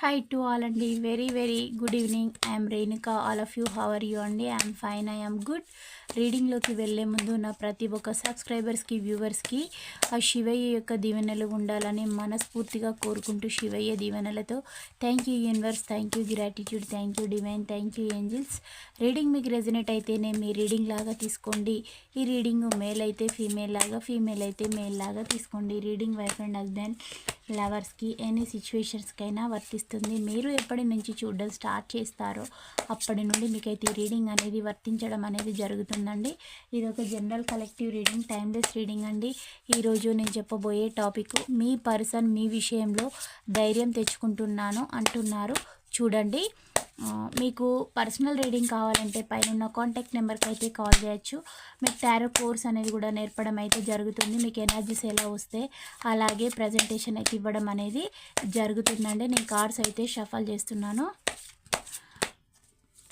Hi to all అండి very very good evening I'm Renuka all of you how are you అండి I'm fine I'm good రీడింగ్లోకి వెళ్ళే ముందు నా ప్రతి ఒక్క సబ్స్క్రైబర్స్కి వ్యూవర్స్కి ఆ శివయ్య యొక్క దీవెనలు ఉండాలని మనస్ఫూర్తిగా కోరుకుంటూ శివయ్య దీవెనలతో thank you universe thank you gratitude thank you divine thank you angels reading మీకు రెజనేట్ అయితేనే మీ రీడింగ్ లాగా తీసుకోండి. ఈ రీడింగ్ మేల్ అయితే ఫీమేల్ లాగా ఫీమేల్ అయితే మేల్ లాగా తీసుకోండి. రీడింగ్ వైఫ్ అండ్ హస్బెండ్ లవర్స్కి ఎనీ సిచ్యువేషన్స్కైనా వర్తిస్తుంది. మీరు ఎప్పటి నుంచి చూడడం స్టార్ట్ చేస్తారో అప్పటి నుండి మీకైతే రీడింగ్ అనేది వర్తించడం అనేది జరుగుతుందండి. ఇది ఒక general collective reading timeless reading అండి. ఈరోజు నేను చెప్పబోయే టాపిక్ మీ పర్సన్ మీ విషయంలో ధైర్యం తెచ్చుకుంటున్నాను అంటున్నారు. చూడండి. మీకు పర్సనల్ రీడింగ్ కావాలంటే పైన ఉన్న కాంటాక్ట్ నెంబర్కి అయితే కాల్ చేయొచ్చు. మీకు టారో కోర్స్ అనేది కూడా నేర్పడం అయితే జరుగుతుంది. మీకు ఎనర్జీస్ ఎలా వస్తే అలాగే ప్రజెంటేషన్ అయితే ఇవ్వడం అనేది జరుగుతుందండి. నేను కార్డ్స్ అయితే షఫల్ చేస్తున్నాను.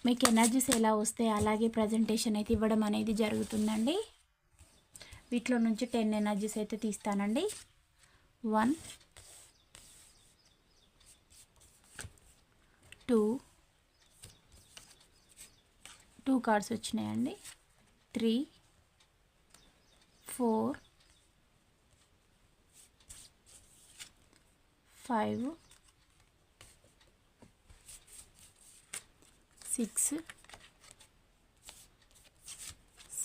మీకు ఎనర్జీస్ ఎలా వస్తే అలాగే ప్రజెంటేషన్ అయితే ఇవ్వడం అనేది జరుగుతుందండి. వీటిలో నుంచి టెన్ ఎనర్జీస్ అయితే తీస్తానండి. వన్ టూ టూ కార్డ్స్ వచ్చినాయండి. Three four five six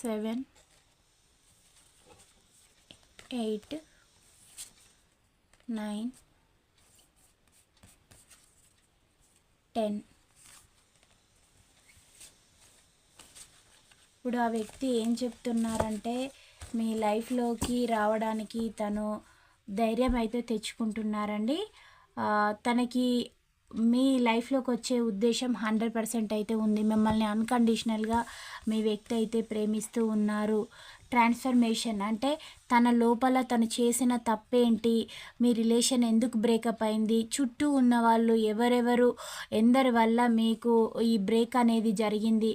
seven eight nine ten. ఇప్పుడు ఆ వ్యక్తి ఏం చెప్తున్నారంటే మీ లైఫ్లోకి రావడానికి తను ధైర్యం అయితే తెచ్చుకుంటున్నారండి. తనకి మీ లైఫ్లోకి వచ్చే ఉద్దేశం హండ్రెడ్ పర్సెంట్ అయితే ఉంది. మిమ్మల్ని అన్కండిషనల్గా మీ వ్యక్తి అయితే ప్రేమిస్తూ ఉన్నారు. ట్రాన్స్ఫర్మేషన్ అంటే తన లోపల తను చేసిన తప్పేంటి? మీ రిలేషన్ ఎందుకు బ్రేకప్ అయింది? చుట్టూ ఉన్న వాళ్ళు ఎవరెవరు? ఎందరి వల్ల మీకు ఈ బ్రేక్ అనేది జరిగింది?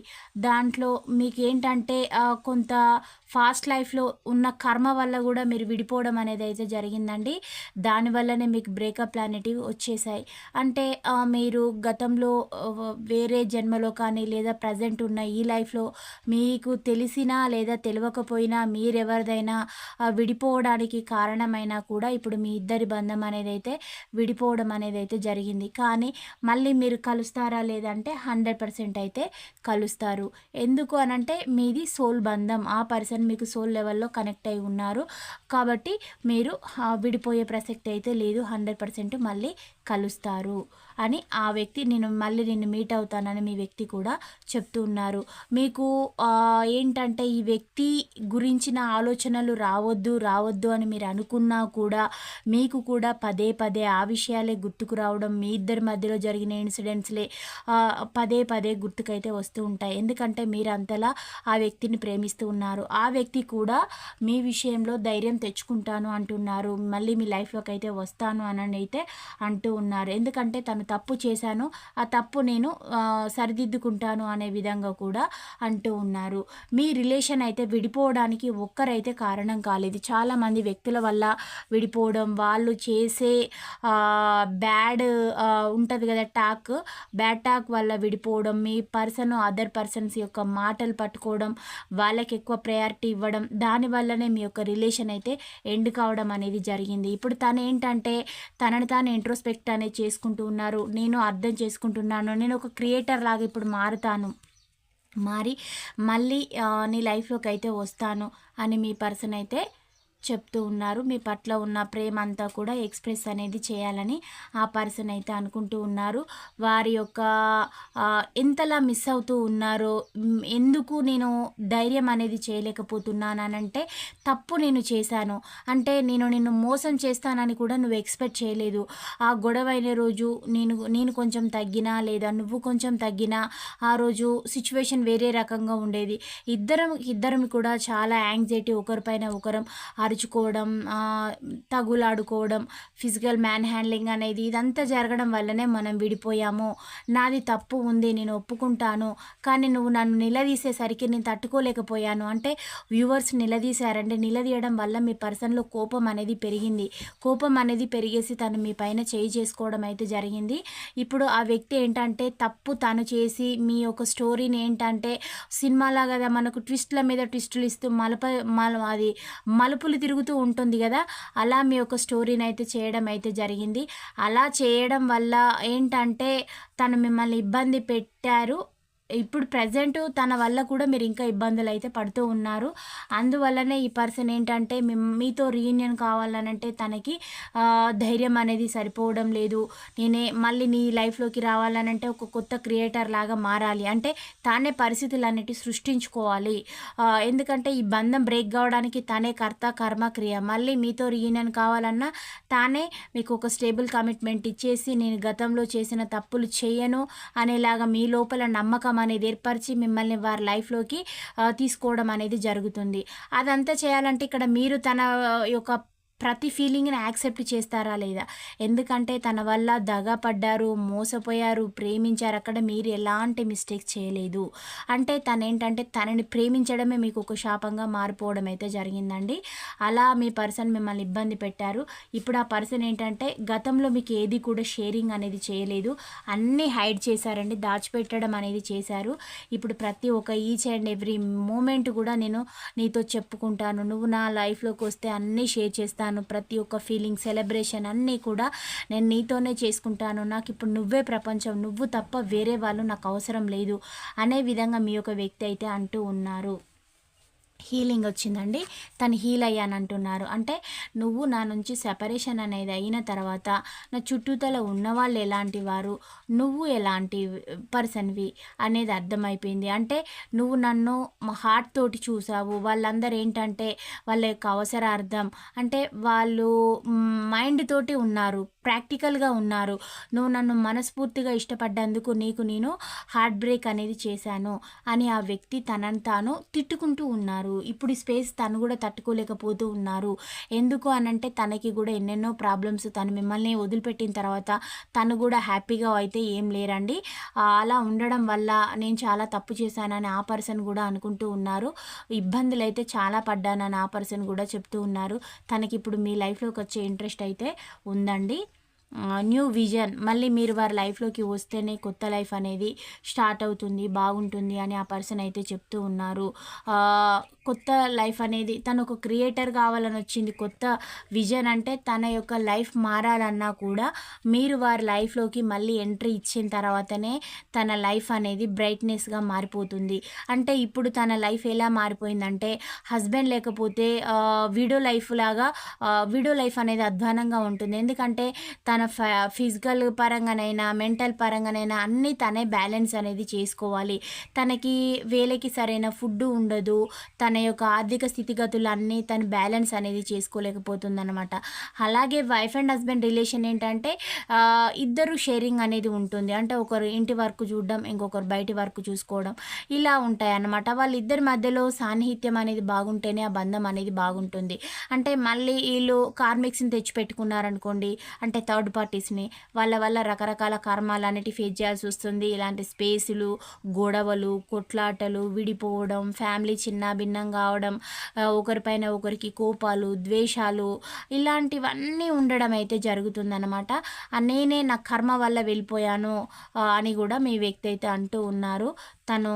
దాంట్లో మీకు ఏంటంటే కొంత ఫాస్ట్ లైఫ్లో ఉన్న కర్మ వల్ల కూడా మీరు విడిపోవడం అనేది అయితే జరిగిందండి. దానివల్లనే మీకు బ్రేకప్ అనేటివి వచ్చేసాయి. అంటే మీరు గతంలో వేరే జన్మలో కానీ లేదా ప్రజెంట్ ఉన్న ఈ లైఫ్లో మీకు తెలిసినా లేదా తెలియకపోయినా మీరెవరిదైనా విడిపోవడానికి కారణమైనా కూడా ఇప్పుడు మీ ఇద్దరి బంధం అనేది అయితే విడిపోవడం అనేది అయితే జరిగింది. కానీ మళ్ళీ మీరు కలుస్తారా లేదంటే హండ్రెడ్ పర్సెంట్ అయితే కలుస్తారు. ఎందుకు అనంటే మీది సోల్ బంధం. ఆ పర్సన్ మీకు సోల్ లెవెల్లో కనెక్ట్ అయి ఉన్నారు. కాబట్టి మీరు విడిపోయే ప్రసక్తి అయితే లేదు. హండ్రెడ్ పర్సెంట్ మళ్ళీ కలుస్తారు. అని ఆ వ్యక్తి నేను మళ్ళీ నిన్ను మీట్ అవుతానని మీ వ్యక్తి కూడా చెప్తున్నారు మీకు ఏంటంటే ఈ వ్యక్తి గురించిన ఆలోచనలు రావద్దు రావద్దు అని మీరు అనుకున్నా కూడా మీకు కూడా పదే పదే ఆ విషయాలే గుర్తుకు రావడం మీ ఇద్దరి మధ్యలో జరిగిన ఇన్సిడెంట్స్లే పదే పదే గుర్తుకైతే వస్తూ ఉంటాయి. ఎందుకంటే మీరు అంతలా ఆ వ్యక్తిని ప్రేమిస్తూ ఉన్నారు. ఆ వ్యక్తి కూడా మీ విషయంలో ధైర్యం తెచ్చుకుంటాను అంటున్నారు. మళ్ళీ మీ లైఫ్లోకి అయితే వస్తాను అని అయితే అంటూ ఉన్నారు. ఎందుకంటే తను తప్పు చేశాను ఆ తప్పు నేను సరిదిద్దుకుంటాను అనే విధంగా కూడా అంటూ ఉన్నారు. మీ రిలేషన్ అయితే విడిపోవడానికి ఒక్కరైతే కారణం కాలేదు. చాలామంది వ్యక్తుల వల్ల విడిపోవడం వాళ్ళు చేసే బ్యాడ్ ఉంటుంది కదా టాక్ బ్యాడ్ టాక్ వల్ల విడిపోవడం మీ పర్సన్ అదర్ పర్సన్స్ యొక్క మాటలు పట్టుకోవడం వాళ్ళకి ఎక్కువ ప్రయారిటీ ఇవ్వడం దానివల్లనే మీ యొక్క రిలేషన్ అయితే ఎండ్ కావడం అనేది జరిగింది. ఇప్పుడు తను ఏంటంటే తనని తాను ఇంట్రోస్పెక్ట్ అనేది చేసుకుంటూ ఉన్నారు. నేను అర్థం చేసుకుంటున్నాను నేను ఒక క్రియేటర్ లాగా ఇప్పుడు మారుతాను. మారి మళ్ళీ నీ లైఫ్లోకి అయితే వస్తాను అని మీ పర్సన్ అయితే చెప్తూ ఉన్నారు. మీ పట్ల ఉన్న ప్రేమ అంతా కూడా ఎక్స్ప్రెస్ అనేది చేయాలని ఆ పర్సన్ అయితే అనుకుంటూ ఉన్నారు. వారి యొక్క ఎంతలా మిస్ అవుతూ ఉన్నారో ఎందుకు నేను ధైర్యం అనేది చేయలేకపోతున్నాను అని అంటే తప్పు నేను చేశాను. అంటే నేను నిన్ను మోసం చేస్తానని కూడా నువ్వు ఎక్స్పెక్ట్ చేయలేదు. ఆ గొడవ అయిన రోజు నేను నేను కొంచెం తగ్గినా లేదా నువ్వు కొంచెం తగ్గినా ఆ రోజు సిచ్యువేషన్ వేరే రకంగా ఉండేది. ఇద్దరం ఇద్దరం కూడా చాలా యాంగ్జైటీ ఒకరిపైన ఒకరం అరుచుకోవడం తగులాడుకోవడం ఫిజికల్ మ్యాన్ హ్యాండ్లింగ్ అనేది ఇదంతా జరగడం వల్లనే మనం విడిపోయాము. నాది తప్పు ఉంది నేను ఒప్పుకుంటాను కానీ నువ్వు నన్ను నిలదీసేసరికి నేను తట్టుకోలేకపోయాను. అంటే వ్యూవర్స్ నిలదీశారంటే నిలదీయడం వల్ల మీ పర్సన్లో కోపం అనేది పెరిగింది. కోపం అనేది పెరిగేసి తను మీ పైన చేయి చేసుకోవడం అయితే జరిగింది. ఇప్పుడు ఆ వ్యక్తి ఏంటంటే తప్పు తను చేసి మీ యొక్క స్టోరీని ఏంటంటే సినిమాలా కదా మనకు ట్విస్ట్ల మీద ట్విస్టులు ఇస్తూ మలప మల అది మలుపులు తిరుగుతూ ఉంటుంది కదా అలా మీ యొక్క స్టోరీని అయితే చేయడం అయితే జరిగింది. అలా చేయడం వల్ల ఏంటంటే తను మిమ్మల్ని ఇబ్బంది పెట్టారు. ఇప్పుడు ప్రజెంట్ తన వల్ల కూడా మీరు ఇంకా ఇబ్బందులు అయితే పడుతూ ఉన్నారు. అందువల్లనే ఈ పర్సన్ ఏంటంటే మీతో రీయూనియన్ కావాలనంటే తనకి ధైర్యం అనేది సరిపోవడం లేదు. నేనే మళ్ళీ నీ లైఫ్లోకి రావాలనంటే ఒక కొత్త క్రియేటర్ లాగా మారాలి. అంటే తానే పరిస్థితులు అన్నిటి సృష్టించుకోవాలి ఎందుకంటే ఈ బంధం బ్రేక్ కావడానికి తనే కర్త కర్మ క్రియ. మళ్ళీ మీతో రీయూనియన్ కావాలన్నా తానే మీకు ఒక స్టేబుల్ కమిట్మెంట్ ఇచ్చేసి నేను గతంలో చేసిన తప్పులు చేయను అనేలాగా మీ లోపల నమ్మకం అనేది ఏర్పరిచి మిమ్మల్ని వారి లైఫ్లోకి తీసుకోవడం అనేది జరుగుతుంది. అదంతా చేయాలంటే ఇక్కడ మీరు తన యొక్క ప్రతి ఫీలింగ్ని యాక్సెప్ట్ చేస్తారా లేదా? ఎందుకంటే తన వల్ల దగపడ్డారు మోసపోయారు ప్రేమించారు. అక్కడ మీరు ఎలాంటి మిస్టేక్స్ చేయలేదు. అంటే తను ఏంటంటే తనని ప్రేమించడమే మీకు ఒక శాపంగా మారిపోవడం అయితే జరిగిందండి. అలా మీ పర్సన్ మిమ్మల్ని ఇబ్బంది పెట్టారు. ఇప్పుడు ఆ పర్సన్ ఏంటంటే గతంలో మీకు ఏది కూడా షేరింగ్ అనేది చేయలేదు. అన్నీ హైడ్ చేశారండి. దాచిపెట్టడం అనేది చేశారు. ఇప్పుడు ప్రతి ఒక్క ఈచ్ అండ్ ఎవ్రీ మూమెంట్ కూడా నేను నీతో చెప్పుకుంటాను. నువ్వు నా లైఫ్లోకి వస్తే అన్నీ షేర్ చేస్తాను. ప్రతి ఒక్క ఫీలింగ్ సెలబ్రేషన్ అన్నీ కూడా నేను నీతోనే చేసుకుంటాను. నాకు ఇప్పుడు నువ్వే ప్రపంచం నువ్వు తప్ప వేరే వాళ్ళు నాకు అవసరం లేదు అనే విధంగా మీ యొక్క వ్యక్తి అయితే అంటూ ఉన్నారు. హీలింగ్ వచ్చిందండి. తను హీల్ అయ్యాను అంటున్నారు అంటే నువ్వు నా నుంచి సెపరేషన్ అనేది అయిన తర్వాత నా చుట్టూతల ఉన్నవాళ్ళు ఎలాంటి వారు నువ్వు ఎలాంటి పర్సన్వి అనేది అర్థమైపోయింది. అంటే నువ్వు నన్ను హార్ట్ తోటి చూసావు. వాళ్ళందరూ ఏంటంటే వాళ్ళ యొక్క అవసరార్థం. అంటే వాళ్ళు మైండ్ తోటి ఉన్నారు ప్రాక్టికల్గా ఉన్నారు. నువ్వు నన్ను మనస్ఫూర్తిగా ఇష్టపడ్డందుకు నీకు నేను హార్ట్ బ్రేక్ అనేది చేశాను అని ఆ వ్యక్తి తనని తాను తిట్టుకుంటూ ఉన్నారు. ఇప్పుడు ఈ స్పేస్ తను కూడా తట్టుకోలేకపోతూ ఉన్నారు. ఎందుకు అనంటే తనకి కూడా ఎన్నెన్నో ప్రాబ్లమ్స్ తను మిమ్మల్ని వదిలిపెట్టిన తర్వాత తను కూడా హ్యాపీగా అయితే ఏం లేరండి. అలా ఉండడం వల్ల నేను చాలా తప్పు చేశానని ఆ పర్సన్ కూడా అనుకుంటూ ఉన్నారు. ఇబ్బందులు అయితే చాలా పడ్డానని ఆ పర్సన్ కూడా చెప్తూ ఉన్నారు. తనకి ఇప్పుడు మీ లైఫ్లోకి వచ్చే ఇంట్రెస్ట్ అయితే ఉందండి. న్యూ విజన్ మళ్ళీ మీరు వారి లైఫ్లోకి వస్తేనే కొత్త లైఫ్ అనేది స్టార్ట్ అవుతుంది బాగుంటుంది అని ఆ పర్సన్ అయితే చెప్తూ ఉన్నారు. కొత్త లైఫ్ అనేది తను ఒక క్రియేటర్ కావాలని వచ్చింది. కొత్త విజన్ అంటే తన యొక్క లైఫ్ మారాలన్నా కూడా మీరు వారి లైఫ్లోకి మళ్ళీ ఎంట్రీ ఇచ్చిన తర్వాతనే తన లైఫ్ అనేది బ్రైట్నెస్గా మారిపోతుంది. అంటే ఇప్పుడు తన లైఫ్ ఎలా మారిపోయిందంటే హస్బెండ్ లేకపోతే ఆ, వీడియో లైఫ్ లాగా ఆ, వీడియో లైఫ్ అనేది అధ్వానంగా ఉంటుంది. ఎందుకంటే తన ఫిజికల్ పరంగానైనా మెంటల్ పరంగానైనా అన్నీ తనే బ్యాలెన్స్ అనేది చేసుకోవాలి. తనకి వేలకి సరైన ఫుడ్ ఉండదు. తన యొక్క ఆర్థిక స్థితిగతులు అన్నీ తను బ్యాలెన్స్ అనేది చేసుకోలేకపోతుందనమాట అలాగే వైఫ్ అండ్ హస్బెండ్ రిలేషన్ ఏంటంటే ఇద్దరు షేరింగ్ అనేది ఉంటుంది. అంటే ఒకరు ఇంటి వర్క్ చూడడం ఇంకొకరు బయటి వర్క్ చూసుకోవడం ఇలా ఉంటాయి అన్నమాట వాళ్ళిద్దరి మధ్యలో సాన్నిహిత్యం అనేది బాగుంటేనే ఆ బంధం అనేది బాగుంటుంది. అంటే మళ్ళీ వీళ్ళు కార్మిక్స్ని తెచ్చిపెట్టుకున్నారనుకోండి అంటే థర్డ్ పార్టీస్ని వాళ్ళ వల్ల రకరకాల కర్మాలు అనేటి ఫేస్ చేయాల్సి వస్తుంది. ఇలాంటి స్పేసులు గొడవలు కొట్లాటలు విడిపోవడం ఫ్యామిలీ చిన్న భిన్నం కావడం ఒకరిపైన ఒకరికి కోపాలు ద్వేషాలు ఇలాంటివన్నీ ఉండడం అయితే జరుగుతుందన్నమాట. నేనే నా కర్మ వల్ల వెళ్ళిపోయాను అని కూడా మీ వ్యక్తి అయితే అంటూ ఉన్నారు. తను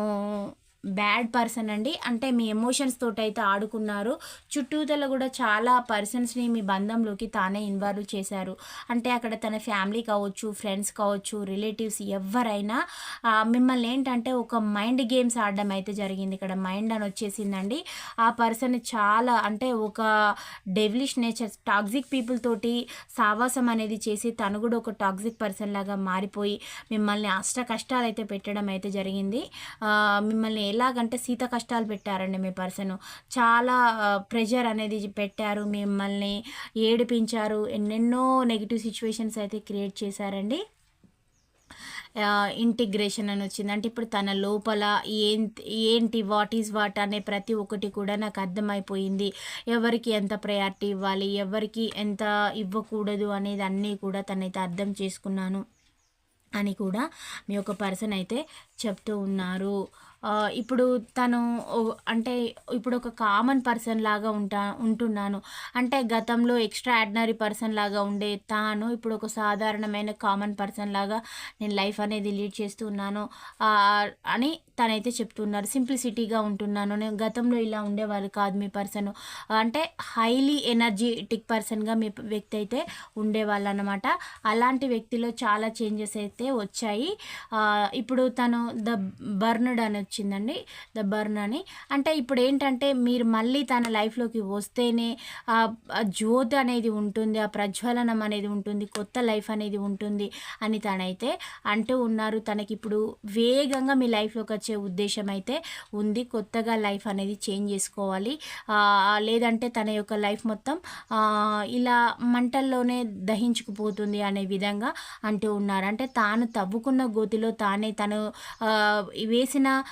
బ్యాడ్ పర్సన్ అండి. అంటే మీ ఎమోషన్స్ తోటి అయితే ఆడుకున్నారు. చుట్టూతల కూడా చాలా పర్సన్స్ని మీ బంధంలోకి తానే ఇన్వాల్వ్ చేశారు. అంటే అక్కడ తన ఫ్యామిలీ కావచ్చు ఫ్రెండ్స్ కావచ్చు రిలేటివ్స్ ఎవరైనా మిమ్మల్ని ఏంటంటే ఒక మైండ్ గేమ్స్ ఆడడం అయితే జరిగింది. ఇక్కడ మైండ్ అని వచ్చేసిందండి. ఆ పర్సన్ చాలా అంటే ఒక డెవిలిష్ నేచర్ టాక్సిక్ పీపుల్ తోటి సావాసం అనేది చేసి తను కూడా ఒక టాక్సిక్ పర్సన్ లాగా మారిపోయి మిమ్మల్ని అష్ట కష్టాలు అయితే పెట్టడం అయితే జరిగింది. మిమ్మల్ని ఎలాగంటే సీత కష్టాలు పెట్టారండి మీ పర్సన్. చాలా ప్రెషర్ అనేది పెట్టారు మిమ్మల్ని ఏడిపించారు. ఎన్నెన్నో నెగిటివ్ సిచ్యువేషన్స్ అయితే క్రియేట్ చేశారండి. ఇంటిగ్రేషన్ అని వచ్చింది. అంటే ఇప్పుడు తన లోపల ఏంటి ఏంటి వాట్ ఈజ్ వాట్ అనే ప్రతి ఒక్కటి కూడా నాకు అర్థమైపోయింది. ఎవరికి ఎంత ప్రయారిటీ ఇవ్వాలి ఎవరికి ఎంత ఇవ్వకూడదు అనేది అన్నీ కూడా తనైతే అర్థం చేసుకున్నాను అని కూడా మీ యొక్క పర్సన్ అయితే చెప్తూ ఉన్నారు. ఇప్పుడు తను అంటే ఇప్పుడు ఒక కామన్ పర్సన్ లాగా ఉంటా ఉంటున్నాను. అంటే గతంలో ఎక్స్ట్రా ఆర్డినరీ పర్సన్ లాగా ఉండే తాను ఇప్పుడు ఒక సాధారణమైన కామన్ పర్సన్ లాగా నేను లైఫ్ అనేది లీడ్ చేస్తూ ఉన్నాను. అని తనైతే చెప్తున్నారు. సింప్లిసిటీగా ఉంటున్నాను. నేను గతంలో ఇలా ఉండేవారు కాదు మీ పర్సన్ అంటే హైలీ ఎనర్జెటిక్ పర్సన్గా మీ వ్యక్తి అయితే ఉండేవాళ్ళు అనమాట అలాంటి వ్యక్తిలో చాలా చేంజెస్ అయితే వచ్చాయి. ఇప్పుడు తను ద బర్నడ్ అని వచ్చిందండి ద బర్న్ అని. అంటే ఇప్పుడు ఏంటంటే మీరు మళ్ళీ తన లైఫ్లోకి వస్తేనే ఆ జ్యోతి అనేది ఉంటుంది ఆ ప్రజ్వలనం అనేది ఉంటుంది కొత్త లైఫ్ అనేది ఉంటుంది అని తనైతే అంటూ ఉన్నారు. తనకి ఇప్పుడు వేగంగా మీ లైఫ్లోకి వచ్చే ఉద్దేశం అయితే ఉంది. కొత్తగా లైఫ్ అనేది చేంజ్ చేసుకోవాలి. లేదంటే తన యొక్క లైఫ్ మొత్తం ఇలా మంటల్లోనే దహించుకుపోతుంది అనే విధంగా అంటూ ఉన్నారు. అంటే తాను తవ్వుకున్న గోతిలో తానే తను వేసిన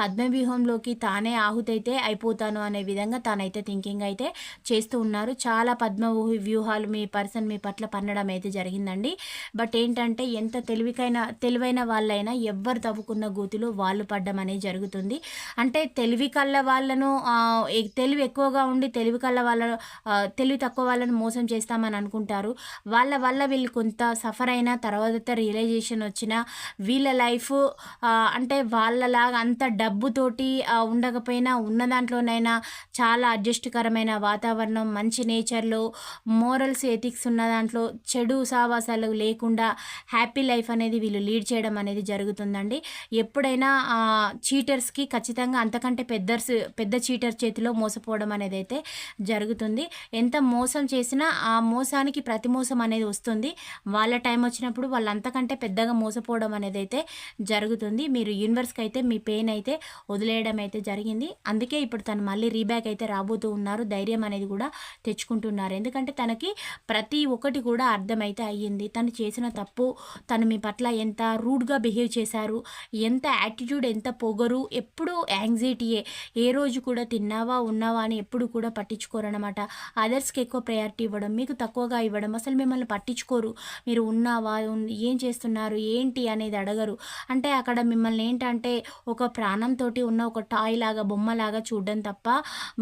పద్మవ్యూహంలోకి తానే ఆహుతైతే అయిపోతాను అనే విధంగా తానైతే థింకింగ్ అయితే చేస్తూ ఉన్నారు. చాలా పద్మ వ్యూహాలు మీ పర్సన్ మీ పట్ల పన్నడం అయితే జరిగిందండి. బట్ ఏంటంటే ఎంత తెలివికైన తెలివైన వాళ్ళైనా ఎవ్వరు తవ్వుకున్న గోతులు వాళ్ళు పడ్డం అనేది జరుగుతుంది. అంటే తెలివి కళ్ళ వాళ్ళను తెలివి ఎక్కువగా ఉండి తెలివి కళ్ళ వాళ్ళ తెలివి తక్కువ వాళ్ళను మోసం చేస్తామని అనుకుంటారు. వాళ్ళ వల్ల వీళ్ళు కొంత సఫర్ అయినా తర్వాత రియలైజేషన్ వచ్చిన వీళ్ళ లైఫ్ అంటే వాళ్ళలాగా అంత డబ్బుతోటి ఉండకపోయినా ఉన్న దాంట్లోనైనా చాలా అడ్జస్ట్కరమైన వాతావరణం మంచి నేచర్లో మోరల్స్ ఎథిక్స్ ఉన్న దాంట్లో చెడు సావాసాలు లేకుండా హ్యాపీ లైఫ్ అనేది వీళ్ళు లీడ్ చేయడం అనేది జరుగుతుందండి. ఎప్పుడైనా చీటర్స్కి ఖచ్చితంగా అంతకంటే పెద్ద పెద్ద చీటర్ చేతిలో మోసపోవడం అనేది అయితే జరుగుతుంది. ఎంత మోసం చేసినా ఆ మోసానికి ప్రతి మోసం అనేది వస్తుంది. వాళ్ళ టైం వచ్చినప్పుడు వాళ్ళు అంతకంటే పెద్దగా మోసపోవడం అనేది అయితే జరుగుతుంది. మీరు యూనివర్స్కి అయితే మీ పెయిన్ అయితే వదిలేయడం అయితే జరిగింది. అందుకే ఇప్పుడు తను మళ్ళీ రీబ్యాక్ అయితే రాబోతూ ఉన్నారు. ధైర్యం అనేది కూడా తెచ్చుకుంటున్నారు. ఎందుకంటే తనకి ప్రతి ఒక్కటి కూడా అర్థమైతే అయ్యింది. తను చేసిన తప్పు తను మీ పట్ల ఎంత రూడ్గా బిహేవ్ చేశారు ఎంత యాటిట్యూడ్ ఎంత పొగరు ఎప్పుడు యాంగ్జైటీయే. ఏ రోజు కూడా తిన్నావా ఉన్నావా అని ఎప్పుడు కూడా పట్టించుకోరనమాట అదర్స్కి ఎక్కువ ప్రయారిటీ ఇవ్వడం మీకు తక్కువగా ఇవ్వడం అసలు మిమ్మల్ని పట్టించుకోరు. మీరు ఉన్నావా ఏం చేస్తున్నారు ఏంటి అనేది అడగరు. అంటే అక్కడ మిమ్మల్ని ఏంటంటే ఒక ప్రాణంతో ఉన్న ఒక టాయ్ లాగా బొమ్మలాగా చూడడం తప్ప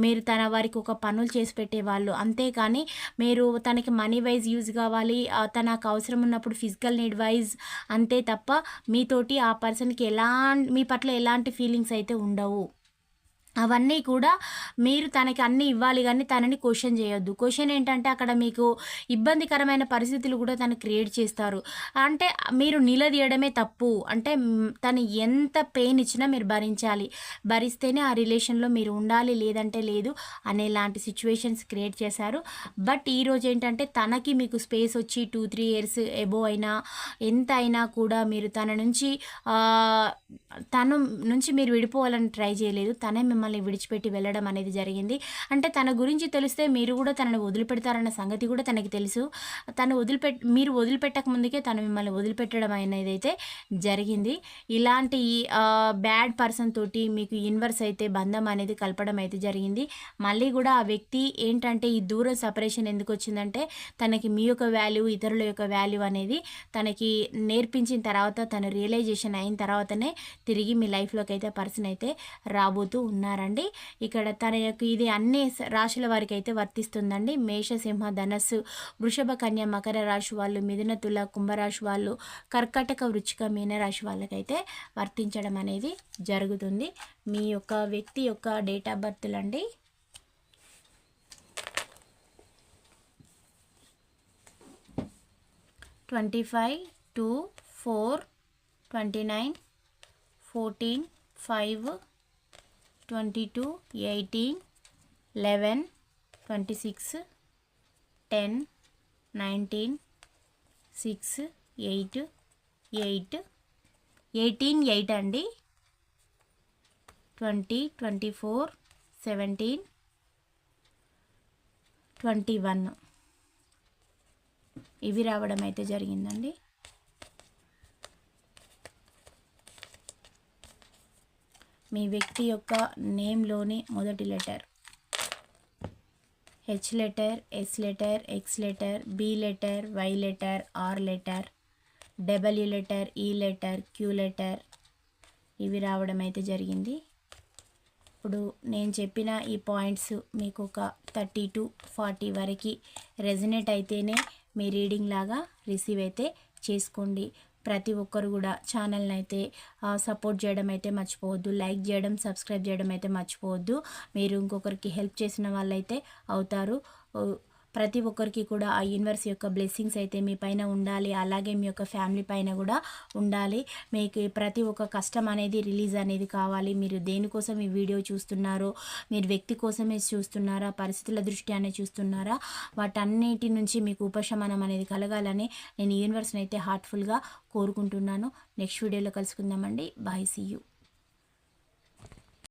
మీరు తన వారికి ఒక పనులు చేసి పెట్టేవాళ్ళు. అంతేకాని మీరు తనకి మనీ వైజ్ యూజ్ కావాలి తనకు అవసరం ఉన్నప్పుడు ఫిజికల్ నీడ్ వైజ్ అంతే తప్ప మీతోటి ఆ పర్సన్కి ఎలా మీ పట్ల ఎలాంటి ఫీలింగ్స్ అయితే ఉండవు. అవన్నీ కూడా మీరు తనకి అన్నీ ఇవ్వాలి కానీ తనని క్వశ్చన్ చేయొద్దు. క్వశ్చన్ ఏంటంటే అక్కడ మీకు ఇబ్బందికరమైన పరిస్థితులు కూడా తను క్రియేట్ చేస్తారు. అంటే మీరు నిలదీయడమే తప్పు. అంటే తను ఎంత పెయిన్ ఇచ్చినా మీరు భరించాలి. భరిస్తేనే ఆ రిలేషన్లో మీరు ఉండాలి లేదంటే లేదు అనేలాంటి సిచ్యువేషన్స్ క్రియేట్ చేశారు. బట్ ఈరోజు ఏంటంటే తనకి మీకు స్పేస్ వచ్చి టూ త్రీ ఇయర్స్ ఎబో అయినా ఎంత అయినా కూడా మీరు తన నుంచి తను నుంచి మీరు విడిపోవాలని ట్రై చేయలేదు. తనే మిమ్మల్ని మిమ్మల్ని విడిచిపెట్టి వెళ్ళడం అనేది జరిగింది. అంటే తన గురించి తెలిస్తే మీరు కూడా తనని వదిలిపెడతారన్న సంగతి కూడా తనకి తెలుసు. తను వదిలిపెట్ మీరు వదిలిపెట్టక ముందుకే తను మిమ్మల్ని వదిలిపెట్టడం అనేది అయితే జరిగింది. ఇలాంటి బ్యాడ్ పర్సన్ తోటి మీకు ఇన్వర్స్ అయితే బంధం అనేది కలపడం అయితే జరిగింది. మళ్ళీ కూడా ఆ వ్యక్తి ఏంటంటే ఈ దూరం సపరేషన్ ఎందుకు వచ్చిందంటే తనకి మీ యొక్క వాల్యూ ఇతరుల యొక్క వాల్యూ అనేది తనకి నేర్పించిన తర్వాత తను రియలైజేషన్ అయిన తర్వాతనే తిరిగి మీ లైఫ్లోకి అయితే పర్సన్ అయితే రాబోతూ ఉన్నారు. ఉన్నారండి ఇక్కడ తన యొక్క ఇది అన్ని రాశుల వారికి అయితే వర్తిస్తుందండి మేషసింహ ధనస్సు వృషభ కన్య మకర రాశి వాళ్ళు మిథున తుల కుంభరాశి వాళ్ళు కర్కటక వృచ్చిక మీనరాశి వాళ్ళకైతే వర్తించడం అనేది జరుగుతుంది. మీ యొక్క వ్యక్తి యొక్క date of బర్త్లండి twenty five two four twenty nine fourteen five twenty two eighteen eleven twenty six ten nineteen six eight eight. Eighteen eight అండి. Twenty twenty four seventeen twenty one ఇవి రావడం అయితే జరిగిందండి. మీ వ్యక్తి యొక్క నేమ్లోని మొదటి letter. H letter S letter X letter B letter Y letter R letter W letter E letter Q letter ఇవి రావడం అయితే జరిగింది. ఇప్పుడు నేను చెప్పిన ఈ పాయింట్స్ మీకు ఒక థర్టీ టు ఫార్టీ వరకు రెజినేట్ అయితేనే మీ రీడింగ్ లాగా రిసీవ్ అయితే చేసుకోండి. ప్రతి ఒక్కరు కూడా ఛానల్ని అయితే సపోర్ట్ చేయడం అయితే మర్చిపోవద్దు. లైక్ చేయడం సబ్స్క్రైబ్ చేయడం అయితే మర్చిపోవద్దు. మీరు ఇంకొకరికి హెల్ప్ చేసిన వాళ్ళైతే అవుతారు. ప్రతి ఒక్కరికి కూడా ఆ యూనివర్స్ యొక్క బ్లెస్సింగ్స్ అయితే మీ పైన ఉండాలి. అలాగే మీ యొక్క ఫ్యామిలీ పైన కూడా ఉండాలి. మీకు ప్రతి ఒక్క కష్టం అనేది రిలీజ్ అనేది కావాలి. మీరు దేనికోసం ఈ వీడియో చూస్తున్నారో మీరు వ్యక్తి కోసమే చూస్తున్నారా పరిస్థితుల దృష్ట్యానే చూస్తున్నారా వాటన్నిటి నుంచి మీకు ఉపశమనం అనేది కలగాలని నేను యూనివర్స్ని అయితే హార్ట్ఫుల్గా కోరుకుంటున్నాను. నెక్స్ట్ వీడియోలో కలుసుకుందామండి. Bye see you